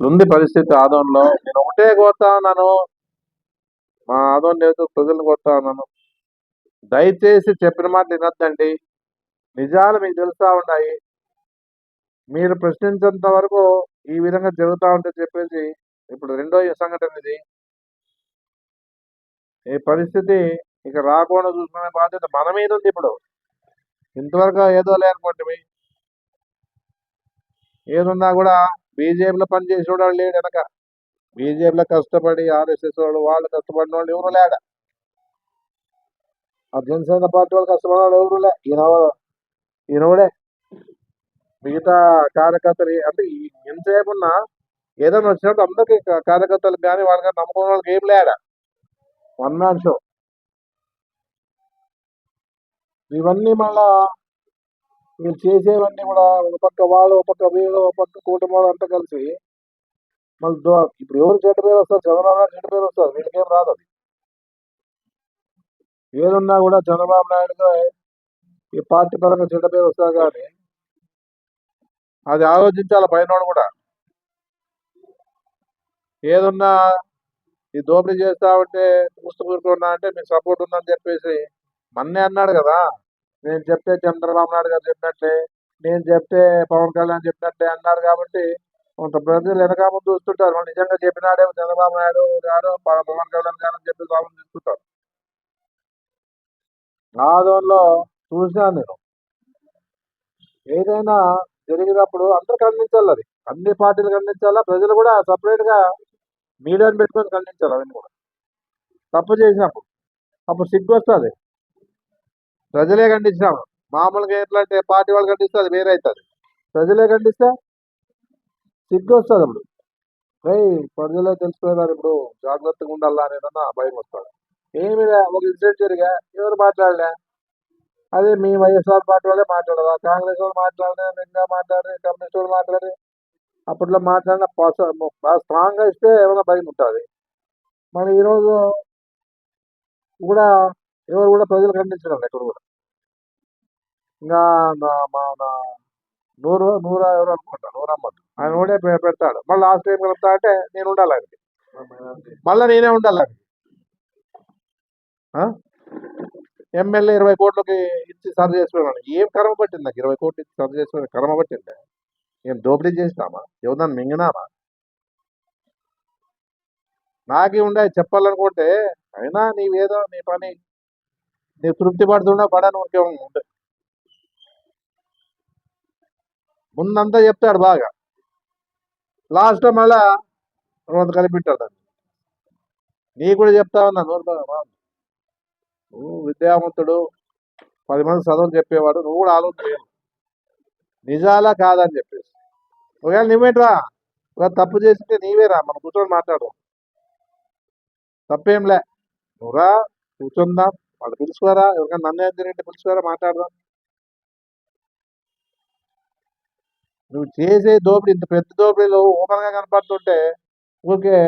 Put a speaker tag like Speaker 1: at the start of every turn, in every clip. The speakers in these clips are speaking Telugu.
Speaker 1: ఉంది పరిస్థితి ఆదోన్లో. నేను ఒకటే కోరుతా ఉన్నాను మా ఆదోన్ లేదు ప్రజలను కోరుతా ఉన్నాను దయచేసి చెప్పిన మాట వినొద్దండి. నిజాలు మీకు తెలుస్తూ ఉన్నాయి. మీరు ప్రశ్నించేంత వరకు ఈ విధంగా జరుగుతూ ఉంటే చెప్పేసి ఇప్పుడు రెండో సంఘటన ఇది. ఈ పరిస్థితి ఇక రాకుండా చూసుకునే బాధ్యత మన మీద ఉంది ఇప్పుడు. ఇంతవరకు ఏదో లేనుకోండి ఏదున్నా కూడా బీజేపీలో పనిచేసేవాడు వాడు లేడు వెనక. బీజేపీలో కష్టపడి ఆర్ఎస్ఎస్ వాళ్ళు వాళ్ళు కష్టపడిన వాళ్ళు ఎవరు లేడ. ఆ జనసేన పార్టీ వాళ్ళు కష్టపడిన వాళ్ళు ఎవరు లే. ఈయన మిగతా కార్యకర్తలు అంటే ఎంతసేపు ఉన్నా ఏదైనా వచ్చినప్పుడు అందరికీ కార్యకర్తలకు కానీ వాళ్ళకి నమ్ముకున్న వాళ్ళకి ఏం లేడ. One man show. ఇవన్నీ మళ్ళా వీళ్ళు చేసేవన్నీ కూడా ఒక పక్క వాళ్ళు ఒక పక్క వీళ్ళు ఒక పక్క కూటమి అంతా కలిసి మళ్ళీ ఇప్పుడు ఎవరు చెడ్డ పేరు వస్తారు? చంద్రబాబు నాయుడు చెడ్డ పేరు వస్తారు వీళ్ళకేం రాదు అది. ఏదున్నా కూడా చంద్రబాబు నాయుడుగా ఈ పార్టీ పరంగా చెడ్డ పేరు వస్తారు కానీ అది ఆలోచించాలి పైన కూడా. ఏదున్నా ఈ దోపిడీ చేస్తా ఉంటే చూస్తూ కూరుకున్నా అంటే మీకు సపోర్ట్ ఉందని చెప్పేసి మొన్నే అన్నాడు కదా. నేను చెప్తే చంద్రబాబు నాయుడు గారు చెప్పినట్లే నేను చెప్తే పవన్ కళ్యాణ్ చెప్పినట్లే అన్నారు కాబట్టి కొంత ప్రజలు వెనక ముందు చూస్తుంటారు. వాళ్ళు నిజంగా చెప్పినాడే చంద్రబాబు నాయుడు గారు పవన్ కళ్యాణ్ గారు అని చెప్పి వాళ్ళు చూస్తుంటారు. నా ఆదోన్లో చూసినాను నేను. ఏదైనా జరిగినప్పుడు అందరు ఖండించాలి అది. అన్ని పార్టీలు ఖండించాలా? ప్రజలు కూడా సపరేట్గా మీడియాని పెట్టుకొని ఖండించాలి అవన్నీ కూడా. తప్పు చేసినప్పుడు. అప్పుడు సిగ్గు వస్తుంది. ప్రజలే ఖండించినాము మామూలుగా ఎట్లా అంటే పార్టీ వాళ్ళు ఖండిస్తే అది వేరే అవుతుంది ప్రజలే ఖండిస్తే సిగ్గు వస్తుంది అప్పుడు. ఏయ్ ప్రజలే తెలిసిపోయినారు ఇప్పుడు జాగ్రత్తగా ఉండాలా అనేదన్నా భయం వస్తుంది. ఏమి ఒక ఇన్సిడెంట్ జరిగా ఎవరు మాట్లాడలే? అదే మీ వైఎస్ఆర్ పార్టీ వాళ్ళే మాట్లాడదా కాంగ్రెస్ వాళ్ళు మాట్లాడలే ఇంకా మాట్లాడి కమ్యూనిస్ట్ వాళ్ళు మాట్లాడి అప్పట్లో మాట్లాడిన బాగా స్ట్రాంగ్ ఇస్తే ఏమైనా భయం ఉంటుంది. మరి ఈరోజు కూడా ఎవరు కూడా ప్రజలు ఖండించడం లేదు ఎక్కడ కూడా. ఇంకా నా- మా నా నూరు నూరా ఎవరు అనుకుంటా నూరమ్మద్దు ఆయన కూడా పెడతాడు. మళ్ళీ లాస్ట్ టైం కలుపుతా అంటే నేను ఉండాలి ఆయనకి. మళ్ళీ నేనే ఉండాలి ఎమ్మెల్యే ఇరవై కోట్లకి ఇచ్చి సర్వ్ చేసుకున్నాను ఏం కర్మ పట్టింది నాకు? ఇరవై కోట్లు ఇచ్చి సర్వ్ చేసుకుని కర్మ పట్టింది? ఏం దోపిడీ చేసినామా? ఎవరిదాన్ని మింగినామా? నాకే ఉండే చెప్పాలనుకుంటే అయినా నీవేదో నీ పని నీ తృప్తి పడుతున్నా పడని ఊరికే ఉంటాయి ముందంతా చెప్తాడు బాగా. లాస్ట్ మళ్ళా కొంత కలిపిట్టాడు దాన్ని. నీ కూడా చెప్తా ఉన్నా నోరు నువ్వు విద్యావంతుడు పది మంది చదువులు చెప్పేవాడు నువ్వు కూడా ఆలోచన నిజాలా కాదని చెప్పేసి. ఒకవేళ నువ్వేంట్రా ఒకవేళ తప్పు చేసింటే నీవేరా మనం కూర్చొని మాట్లాడు తప్పేంలే నువ్వురా కూర్చుందాం. వాళ్ళు పిలుచుకోరా ఎవరికైనా నన్ను ఏం పిలుచుకోరా మాట్లాడదాం నువ్వు చేసే దోపిడీ ఇంత పెద్ద దోపిడీలు ఓపెన్గా కనపడుతుంటే ఊరికే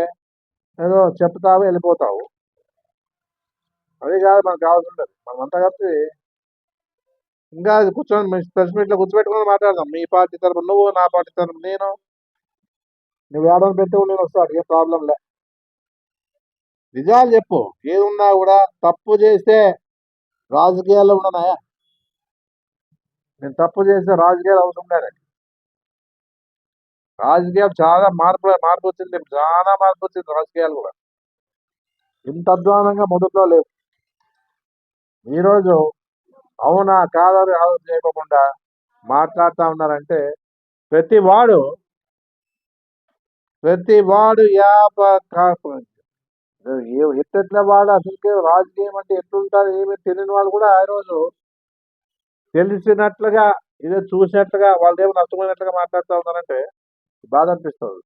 Speaker 1: ఏదో చెప్తావు వెళ్ళిపోతావు. అది కాదు మనకు కావాల్సి ఉంటుంది మనం అంతా కలిసి ఇంకా కూర్చొని ప్రెస్ మీట్లో కూర్చోబెట్టుకుని మాట్లాడదాం. మీ పార్టీ తరపు నువ్వు నా పార్టీ తరపు నేను. నువ్వు ఏడాది పెట్టి నేను వస్తాడు ఏ ప్రాబ్లం లే. నిజాలు చెప్పు. ఏదున్నా కూడా తప్పు చేస్తే రాజకీయాల్లో ఉండనాయా? నేను తప్పు చేస్తే రాజకీయాలు అవసరం లేదు రాజకీయాలు చాలా మార్పు మార్పు వచ్చింది. చాలా మార్పు వచ్చింది రాజకీయాలు కూడా. ఇంత అధ్వానంగా మొదట్లో లేవు. ఈరోజు అవునా కాదని ఆలోచన చేయకుండా మాట్లాడుతూ ఉన్నారంటే ప్రతి వాడు ప్రతి వాడు యాప ఎట్టెట్ల వాడు అసలుకే రాజకీయం అంటే ఎట్లుంటారు ఏమి తెలియని వాళ్ళు కూడా ఆ రోజు తెలిసినట్లుగా ఇదే చూసినట్లుగా వాళ్ళేమో నష్టమైనట్లుగా మాట్లాడుతూ ఉన్నారంటే బాధ అనిపిస్తుంది.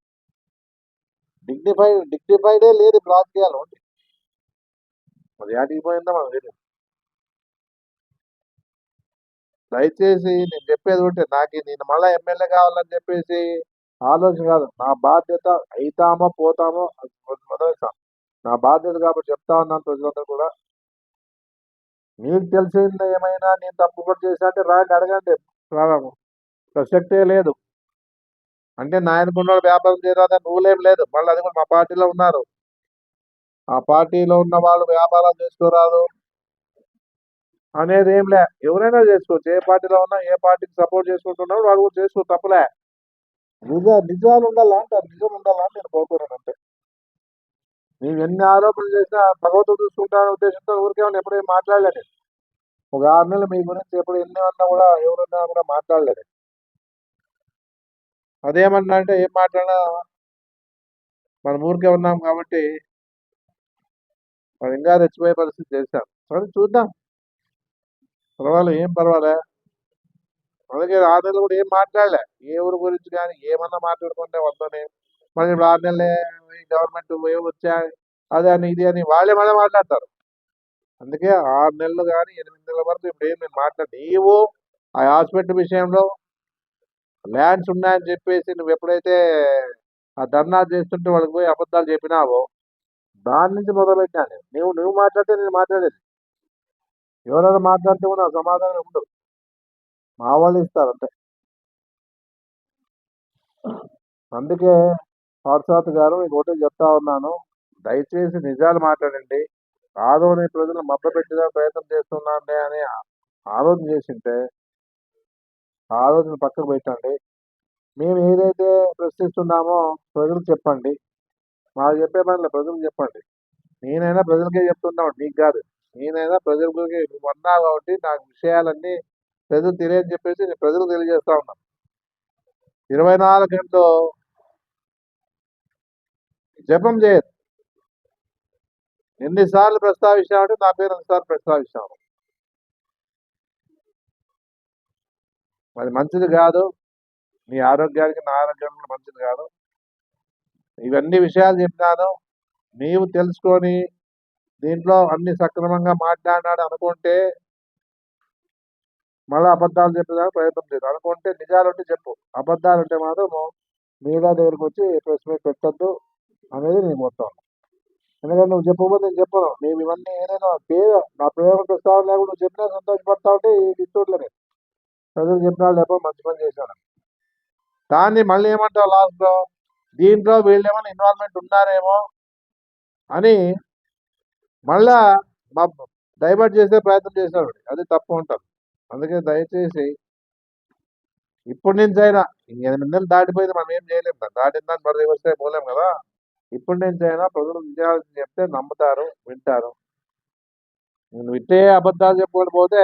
Speaker 1: డిగ్నిఫైడ్ డిగ్నిఫైడే లేదు రాజకీయాలు. అది యాటికి పోయిందో మనం తెలియదు దయచేసి నేను చెప్పేది ఉంటే నాకు నేను మళ్ళీ ఎమ్మెల్యే కావాలని చెప్పేసి ఆలోచన కాదు. నా బాధ్యత అవుతామో పోతామో అది నా బాధ్యత కాబట్టి చెప్తా ఉన్నాను ప్రజలందరూ కూడా. మీకు తెలిసింది ఏమైనా నేను తప్పు కూడా చేశా అంటే రాండి అడగండి. రాము ప్రసక్తే లేదు. అంటే నాయనకున్నాడు వ్యాపారం చేయరాదా? నువ్వులేం లేదు. మళ్ళీ అది కూడా మా పార్టీలో ఉన్నారు. ఆ పార్టీలో ఉన్న వాళ్ళు వ్యాపారాలు చేసుకోరాదు అనేది ఏం లే. ఎవరైనా చేసుకోవచ్చు. ఏ పార్టీలో ఉన్నా ఏ పార్టీకి సపోర్ట్ చేసుకుంటున్నాడు వాళ్ళు కూడా చేసుకో తప్పులే. నిజ నిజాలు ఉండాలా అంటారు. నిజం ఉండాలా నేను కోరుకున్నాను అంతే. మేము ఎన్ని ఆరోపణలు చేసినా భగవంతుడు చూసుకుంటారనే ఉద్దేశంతో ఊరికేమన్నా ఎప్పుడేం మాట్లాడలేదు ఒక ఆరు నెలలు మీ గురించి ఎప్పుడు ఎన్ని అన్నా కూడా ఎవరున్నా కూడా మాట్లాడలేదు అదేమన్నా అంటే ఏం మాట్లాడినా మనం ఊరికే ఉన్నాం కాబట్టి మనం ఇంకా రెచ్చిపోయే పరిస్థితి చేశాం. సరే చూద్దాం. పర్వాలేదు ఏం పర్వాలే. అందుకే ఆరు నెలలు కూడా ఏం మాట్లాడలే. ఏ ఊరి గురించి కానీ ఏమన్నా మాట్లాడుకుంటే వద్దనే మరి ఇప్పుడు ఆరు నెలలే గవర్నమెంట్ వచ్చా అదే అని ఇది అని వాళ్ళే మళ్ళీ మాట్లాడతారు. అందుకే ఆరు నెలలు కానీ ఎనిమిది నెలల వరకు ఇప్పుడు ఏం నేను మాట్లాడు. నీవు ఆ హాస్పిటల్ విషయంలో ల్యాండ్స్ ఉన్నాయని చెప్పేసి నువ్వు ఎప్పుడైతే ఆ ధర్నా చేస్తుంటే వాళ్ళకి పోయి అబద్ధాలు చెప్పినావో దాని నుంచి మొదలుపెట్టాను నేను. నువ్వు నువ్వు మాట్లాడితే నేను మాట్లాడేది. ఎవరైనా మాట్లాడితే కూడా నా సమాధానం ఉండదు. మా వాళ్ళు ఇస్తారు అంతే. అందుకే పార్సాత్ గారు మీకు ఒకటే చెప్తా ఉన్నాను. దయచేసి నిజాలు మాట్లాడండి. ఆదోని ప్రజలు మబ్బ పెట్టేదా ప్రయత్నం చేస్తున్నాండి అని ఆలోచన చేసింటే ఆలోచన పక్కకు పెట్టండి. మేము ఏదైతే ప్రశ్నిస్తున్నామో ప్రజలకు చెప్పండి. మాకు చెప్పే పనిలో ప్రజలకు చెప్పండి. నేనైనా ప్రజలకే చెప్తున్నాం నీకు కాదు. నేనైనా ప్రజలకి నువ్వు అన్నావు కాబట్టి నాకు విషయాలన్నీ ప్రజలు తెలియని చెప్పేసి నేను ప్రజలకు తెలియజేస్తా ఉన్నాను. ఇరవై నాలుగు గంటలు జపం చేయదు ఎన్నిసార్లు ప్రస్తావించామంటే నా పేరు ఎన్నిసార్లు ప్రస్తావించాము అది మంచిది కాదు. నీ ఆరోగ్యానికి నా ఆరోగ్యానికి మంచిది కాదు. ఇవన్నీ విషయాలు చెప్పినాను. నీవు తెలుసుకొని దీంట్లో అన్ని సక్రమంగా మాట్లాడినాడు అనుకుంటే మళ్ళీ అబద్ధాలు చెప్పేదానికి ప్రయత్నం చేయదు అనుకుంటే నిజాలు ఉంటే చెప్పు. అబద్ధాలు ఉంటే మాత్రం మీడియా దగ్గరికి వచ్చి ప్రెస్ మీట్ పెట్టద్దు. అనేది నేను మొత్తం. ఎందుకంటే నువ్వు చెప్పకపోతే నేను చెప్పను. నేను ఇవన్నీ ఏదైనా పేరు నా ప్రేమ ప్రస్తావన లేకుండా నువ్వు చెప్పినా సంతోషపడతా ఉంటే ఇస్తుండలే ప్రజలు చెప్పినా లేకపోతే మంచి పని చేశాను. దాన్ని మళ్ళీ ఏమంటావు లాస్ట్లో దీంట్లో వీళ్ళు ఏమైనా ఇన్వాల్వ్మెంట్ ఉన్నారేమో అని మళ్ళా మా డైవర్ట్ చేసే ప్రయత్నం చేశాడు. అది తప్పు ఉంటుంది అందుకే దయచేసి ఇప్పటి నుంచి అయినా ఎనిమిది నెలలు దాటిపోయింది. మనం ఏం చేయలేము దాటిందని దాటిన దాన్ని మరి వస్తే పోలేము కదా. ఇప్పుడు నేను అయినా ప్రజలు నిజాలు చెప్తే నమ్ముతారు వింటారు. నేను ఇట్టే అబద్ధాలు చెప్పుకొని పోతే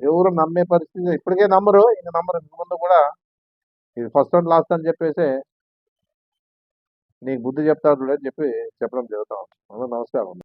Speaker 1: ఎవరు నమ్మే పరిస్థితి ఇప్పటికే నమ్మరు ఇంక నమ్మరు. ఇంక ముందు కూడా ఇది ఫస్ట్ అండ్ లాస్ట్ అని చెప్పేసి నీకు బుద్ధి చెప్తారు అని చెప్పి చెప్పడం జరుగుతాం నమస్కారం.